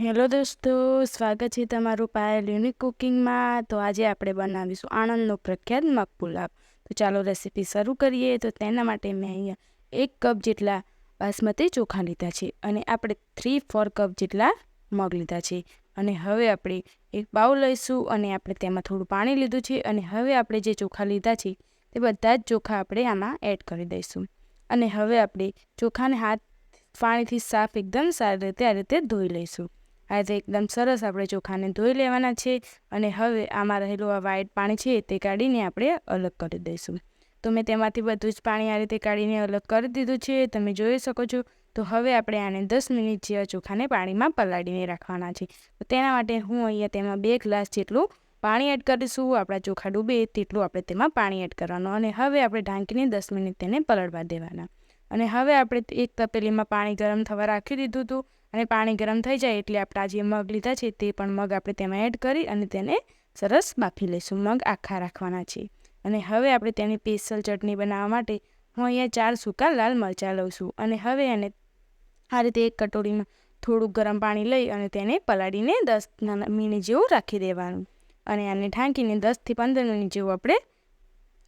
Hello દોસ્તો, સ્વાગત છે તમારું પાયલ યુનિક કુકિંગમાં. તો આજે આપણે બનાવીશું આણંદનો પ્રખ્યાત મગ પુલાવ. તો ચાલો રેસીપી શરૂ કરીએ. તો તેના માટે મેં અહીંયા એક કપ જેટલા બાસમતી ચોખા લીધા છે અને આપણે થ્રી, ફોર કપ જેટલા મગ લીધા છે. અને હવે આપણે એક બાઉલ લઈશું અને આપણે તેમાં થોડું પાણી લીધું છે અને હવે આપણે જે ચોખા લીધા છે તે બધા જ ચોખા આપણે આમાં એડ કરી દઈશું. અને હવે આપણે ચોખાને હાથ પાણીથી સાફ એકદમ સારી રીતે, આ રીતે ધોઈ લઈશું. આ રીતે એકદમ સરસ આપણે ચોખાને ધોઈ લેવાના છે અને હવે આમાં રહેલું આ વ્હાઈટ પાણી છે તે કાઢીને આપણે અલગ કરી દઈશું. તો મેં તેમાંથી બધું જ પાણી આ રીતે કાઢીને અલગ કરી દીધું છે. તમે જોઈ શકો છો. તો હવે આપણે આને દસ મિનિટ જેવા ચોખાને પાણીમાં પલાળીને રાખવાના છે. તો તેના માટે હું અહીંયા તેમાં બે ગ્લાસ જેટલું પાણી એડ કરીશું. આપણા ચોખા ડૂબે તેટલું આપણે તેમાં પાણી એડ કરવાનું. અને હવે આપણે ઢાંકીને દસ મિનિટ તેને પલળવા દેવાના. અને હવે આપણે એક તપેલીમાં પાણી ગરમ થવા રાખી દીધું હતું. અને પાણી ગરમ થઈ જાય એટલે આપણા જે મગ લીધા છે તે પણ મગ આપણે તેમાં એડ કરી અને તેને સરસ બાફી લઈશું. મગ આખા રાખવાના છે. અને હવે આપણે તેની સ્પેશિયલ ચટણી બનાવવા માટે હું અહીંયા ચાર સૂકા લાલ મરચાં લઉં છું. અને હવે એને આ રીતે એક કટોરીમાં થોડું ગરમ પાણી લઈ અને તેને પલાળીને દસ મિનિટ જેવું રાખી દેવાનું. અને આને ઢાંકીને દસથી પંદર મિનિટ જેવું આપણે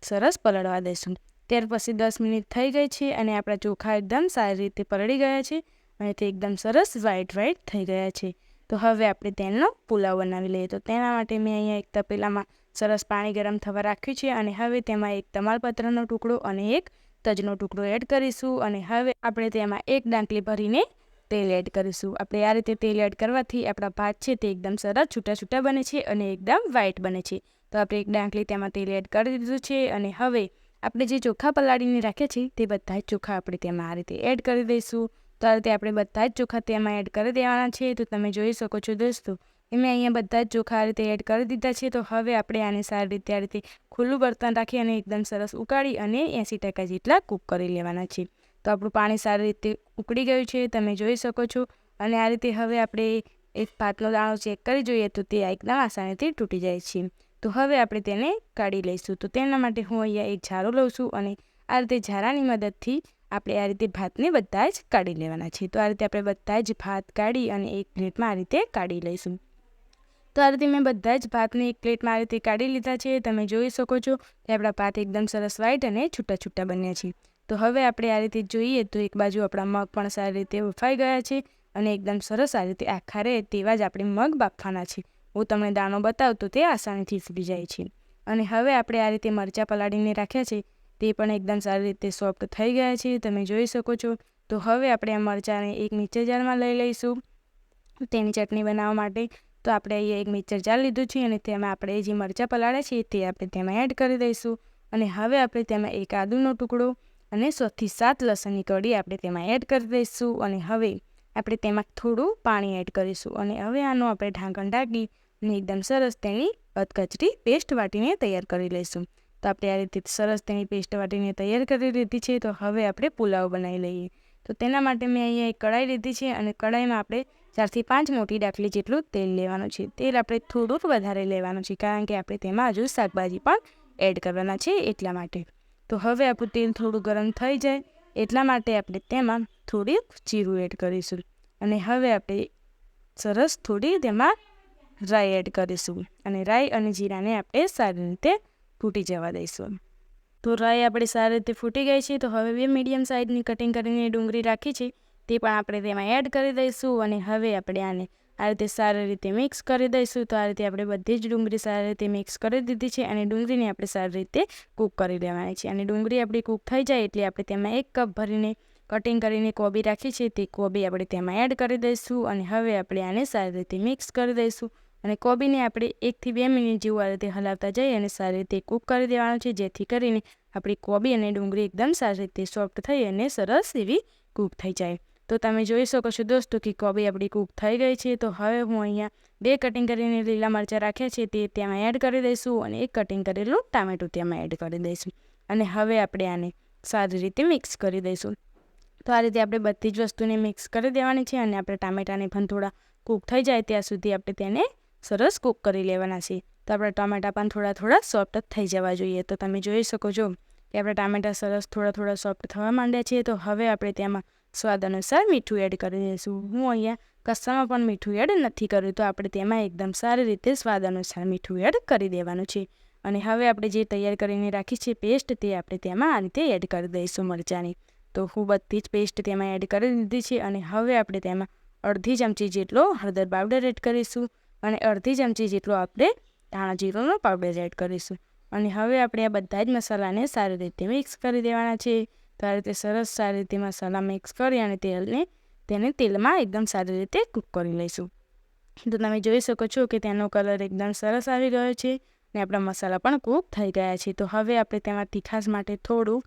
સરસ પલળવા દઈશું. ત્યાર પછી દસ મિનિટ થઈ ગઈ છે અને આપણા ચોખા એકદમ સારી રીતે પલળી ગયા છે. અને તે એકદમ સરસ વ્હાઈટ વ્હાઈટ થઈ ગયા છે. તો હવે આપણે તેલનો પુલાવ બનાવી લઈએ. તો તેના માટે મેં અહીંયા એક તપેલામાં સરસ પાણી ગરમ થવા રાખ્યું છે અને હવે તેમાં એક તમાલપત્રનો ટુકડો અને એક તજનો ટુકડો એડ કરીશું અને હવે આપણે તેમાં એક ડાંકલી ભરીને તેલ એડ કરીશું. આપણે આ રીતે તેલ એડ કરવાથી આપણા ભાત છે તે એકદમ સરસ છૂટા છૂટા બને છે અને એકદમ વ્હાઈટ બને છે. તો આપણે એક ડાંકલી તેમાં તેલ એડ કરી દીધું છે અને હવે આપણે જે ચોખા પલાળીને રાખ્યા છે તે બધા ચોખા આપણે તેમાં આ રીતે એડ કરી દઈશું. તો આ રીતે આપણે બધા જ ચોખા તેમાં એડ કરી દેવાના છે તો તમે જોઈ શકો છો દોસ્તો એ મેં અહીંયા બધા જ ચોખા આ રીતે એડ કરી દીધા છે. તો હવે આપણે આને સારી રીતે આ રીતે ખુલ્લું બર્તન રાખી અને એકદમ સરસ ઉકાળી અને એંસી ટકા જેટલા કૂક કરી લેવાના છે. તો આપણું પાણી સારી રીતે ઉકળી ગયું છે, તમે જોઈ શકો છો. અને આ રીતે હવે આપણે એક ભાતનો દાણો ચેક કરી જોઈએ તો તે એકદમ આસાનીથી તૂટી જાય છે. તો હવે આપણે તેને કાઢી લઈશું. તો તેના માટે હું અહીંયા એક ઝારો લઉં છું અને આ રીતે ઝારાની મદદથી આપણે આ રીતે ભાતને બધા જ કાઢી લેવાના છે તો આ રીતે આપણે બધા જ ભાત કાઢી અને એક પ્લેટમાં આ રીતે કાઢી લઈશું. તો આ રીતે મેં બધા જ ભાતને એક પ્લેટમાં આ રીતે કાઢી લીધા છે. તમે જોઈ શકો છો કે આપણા ભાત એકદમ સરસ વ્હાઈટ અને છૂટા છૂટા બન્યા છે. તો હવે આપણે આ રીતે જોઈએ તો એક બાજુ આપણા મગ પણ સારી રીતે બફાઈ ગયા છે અને એકદમ સરસ આ રીતે આખા રહે તેવા જ આપણે મગ બાફવાના છે. હું તમને દાણો બતાવું તો તે આસાનીથી ફૂટી જાય છે. અને હવે આપણે આ રીતે મરચાં પલાળીને રાખ્યા છે. તે પણ એકદમ સારી રીતે સોફ્ટ થઈ ગયા છે, તમે જોઈ શકો છો. તો હવે આપણે આ મરચાંને એક મિક્સર જારમાં લઈ લઈશું, તેની ચટણી બનાવવા માટે. તો આપણે અહીંયા એક મિક્સર જાર લીધું છે અને તેમાં આપણે જે મરચાં પલાળ્યા છે તે આપણે તેમાં એડ કરી દઈશું. અને હવે આપણે તેમાં એક આદુનો ટુકડો અને સોથી સાત લસણની કડી આપણે તેમાં એડ કરી દઈશું અને હવે આપણે તેમાં થોડું પાણી એડ કરીશું. અને હવે આનું આપણે ઢાંકણ ઢાંકી અને એકદમ સરસ તેની અધકચરી પેસ્ટ વાટીને તૈયાર કરી લઈશું. તો આપણે આ રીતે સરસ તેની પેસ્ટ વાટીને તૈયાર કરી લીધી છે, તો હવે આપણે પુલાવ બનાવી લઈએ. તો તેના માટે મેં અહીંયા એક કઢાઈ લીધી છે અને કઢાઈમાં આપણે ચારથી પાંચ મોટી ડાકલી જેટલું તેલ લેવાનું છે. તેલ આપણે થોડુંક વધારે લેવાનું છે, કારણ કે આપણે તેમાં હજુ શાકભાજી પણ એડ કરવાના છે એટલા માટે. તો હવે આપણું તેલ થોડું ગરમ થઈ જાય, એટલા માટે આપણે તેમાં થોડીક જીરું એડ કરીશું. અને હવે આપણે સરસ થોડી તેમાં રાઈ એડ કરીશું. અને રાઈ અને જીરાને આપણે સારી રીતે ફૂટી જવા દઈશું તો રાઈ આપણે સારી રીતે ફૂટી ગઈ છે, તો હવે બે મીડિયમ સાઇઝની કટિંગ કરીને ડુંગળી રાખી છે, તે પણ આપણે તેમાં એડ કરી દઈશું અને હવે આપણે આને આ રીતે સારી રીતે મિક્સ કરી દઈશું. તો આ રીતે આપણે બધી જ ડુંગળી સારી રીતે મિક્સ કરી દીધી છે અને ડુંગળીને આપણે સારી રીતે કૂક કરી દેવાની છે. અને ડુંગળી આપણી કૂક થઈ જાય એટલે આપણે તેમાં એક કપ ભરીને કટિંગ કરીને કોબી રાખી છે, તે કોબી આપણે તેમાં એડ કરી દઈશું અને હવે આપણે આને સારી રીતે મિક્સ કરી દઈશું. અને કોબીને આપણે એકથી બે મિનિટ જેવું આ રીતે હલાવતા જઈએ અને સારી રીતે કૂક કરી દેવાનું છે, જેથી કરીને આપણી કોબી અને ડુંગળી એકદમ સારી રીતે સોફ્ટ થઈ અને સરસ એવી કૂક થઈ જાય. તો તમે જોઈ શકો છો દોસ્તો કે કોબી આપણી કૂક થઈ ગઈ છે. તો હવે હું અહીંયા બે કટિંગ કરીને લીલા મરચાં રાખ્યા છે, તે તેમાં એડ કરી દઈશું અને એક કટિંગ કરેલું ટામેટું તેમાં એડ કરી દઈશું. અને હવે આપણે આને સારી રીતે મિક્સ કરી દઈશું. તો આ રીતે આપણે બધી જ વસ્તુને મિક્સ કરી દેવાની છે અને આપણે ટામેટાને પણ થોડા કૂક થઈ જાય ત્યાં સુધી આપણે તેને સરસ કૂક કરી લેવાના છે. તો આપણા ટામેટા પણ થોડા થોડા સોફ્ટ થઈ જવા જોઈએ. તો તમે જોઈ શકો છો કે આપણા ટામેટા સરસ થોડા થોડા સોફ્ટ થવા માંડ્યા છે. તો હવે આપણે તેમાં સ્વાદ અનુસાર મીઠું એડ કરી દઈશું. હું અહીંયા કસ્સામાં પણ મીઠું એડ નથી કર્યું. તો આપણે તેમાં એકદમ સારી રીતે સ્વાદ અનુસાર મીઠું એડ કરી દેવાનું છે. અને હવે આપણે જે તૈયાર કરીને રાખી છે પેસ્ટ તે આપણે તેમાં આ રીતે એડ કરી દઈશું મરચાંની. તો હું બધી જ પેસ્ટ તેમાં એડ કરી દીધી છે. અને હવે આપણે તેમાં અડધી ચમચી જેટલો હળદર પાવડર એડ કરીશું. અને અડધી ચમચી જેટલો આપણે ધાણા જીરુંનો પાવડર એડ કરીશું. અને હવે આપણે આ બધા જ મસાલાને સારી રીતે મિક્સ કરી દેવાના છે. તો આ રીતે સરસ સારી રીતે મસાલા મિક્સ કરી અને તેલને તેને તેલમાં એકદમ સારી રીતે કૂક કરી લઈશું. તો તમે જોઈ શકો છો કે તેનો કલર એકદમ સરસ આવી ગયો છે અને આપણા મસાલા પણ કૂક થઈ ગયા છે. તો હવે આપણે તેમાં તીખાસ માટે થોડું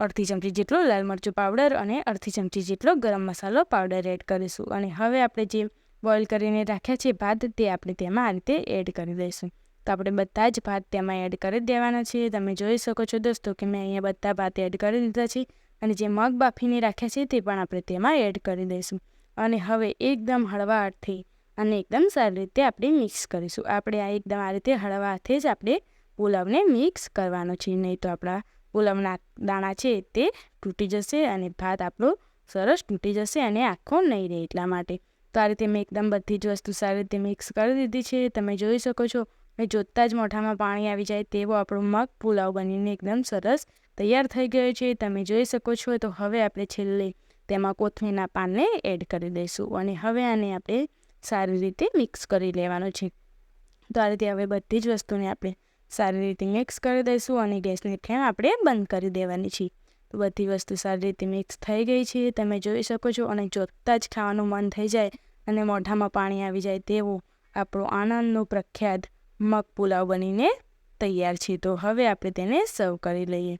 અડધી ચમચી જેટલો લાલ મરચું પાવડર અને અડધી ચમચી જેટલો ગરમ મસાલો પાવડર એડ કરીશું. અને હવે આપણે જે બોઇલ કરીને રાખ્યા છે ભાત, તે આપણે તેમાં આ રીતે એડ કરી દઈશું. તો આપણે બધા જ ભાત તેમાં એડ કરી દેવાના છે તમે જોઈ શકો છો દોસ્તો કે મેં અહીંયા બધા ભાત એડ કરી દીધા છે અને જે મગ બાફીને રાખ્યા છે તે પણ આપણે તેમાં એડ કરી દઈશું. અને હવે એકદમ હળવા હાથથી અને એકદમ સારી રીતે આપણે મિક્સ કરીશું. આપણે આ એકદમ આ રીતે હળવા હાથે જ આપણે પુલાવને મિક્સ કરવાનો છે. નહીં તો આપણા પુલાવના દાણા છે તે તૂટી જશે અને ભાત આપણો સરસ તૂટી જશે અને આખો નહીં રહે એટલા માટે. તો આ રીતે મેં એકદમ બધી જ વસ્તુ સારી રીતે મિક્સ કરી દીધી છે, તમે જોઈ શકો છો. મેં જોતાં જ મોઢામાં પાણી આવી જાય તેવો આપણો મગ પુલાવ બનીને એકદમ સરસ તૈયાર થઈ ગયો છે. તમે જોઈ શકો છો, તો હવે આપણે છેલ્લે તેમાં કોથમીના પાનને એડ કરી દઈશું અને હવે આને આપણે સારી રીતે મિક્સ કરી લેવાનું છે. તો આ રીતે હવે બધી જ વસ્તુને આપણે સારી રીતે મિક્સ કરી દઈશું અને ગેસની ફ્લેમ આપણે બંધ કરી દેવાની છે. તો બધી વસ્તુ સારી રીતે મિક્સ થઈ ગઈ છે, તમે જોઈ શકો છો અને જોતાં જ ખાવાનું મન થઈ જાય અને મોઢામાં પાણી આવી જાય તેવો આપણો આનંદનો પ્રખ્યાત મગ પુલાવ બનીને તૈયાર છે તો હવે આપણે તેને સર્વ કરી લઈએ.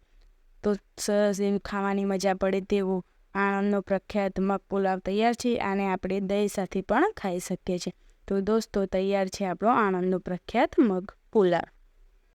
તો સરસ એવી ખાવાની મજા પડે તેવો આણંદનો પ્રખ્યાત મગ પુલાવ તૈયાર છે આને આપણે દહીં સાથે પણ ખાઈ શકીએ છીએ. તો દોસ્તો, તૈયાર છે આપણો આણંદનો પ્રખ્યાત મગ પુલાવ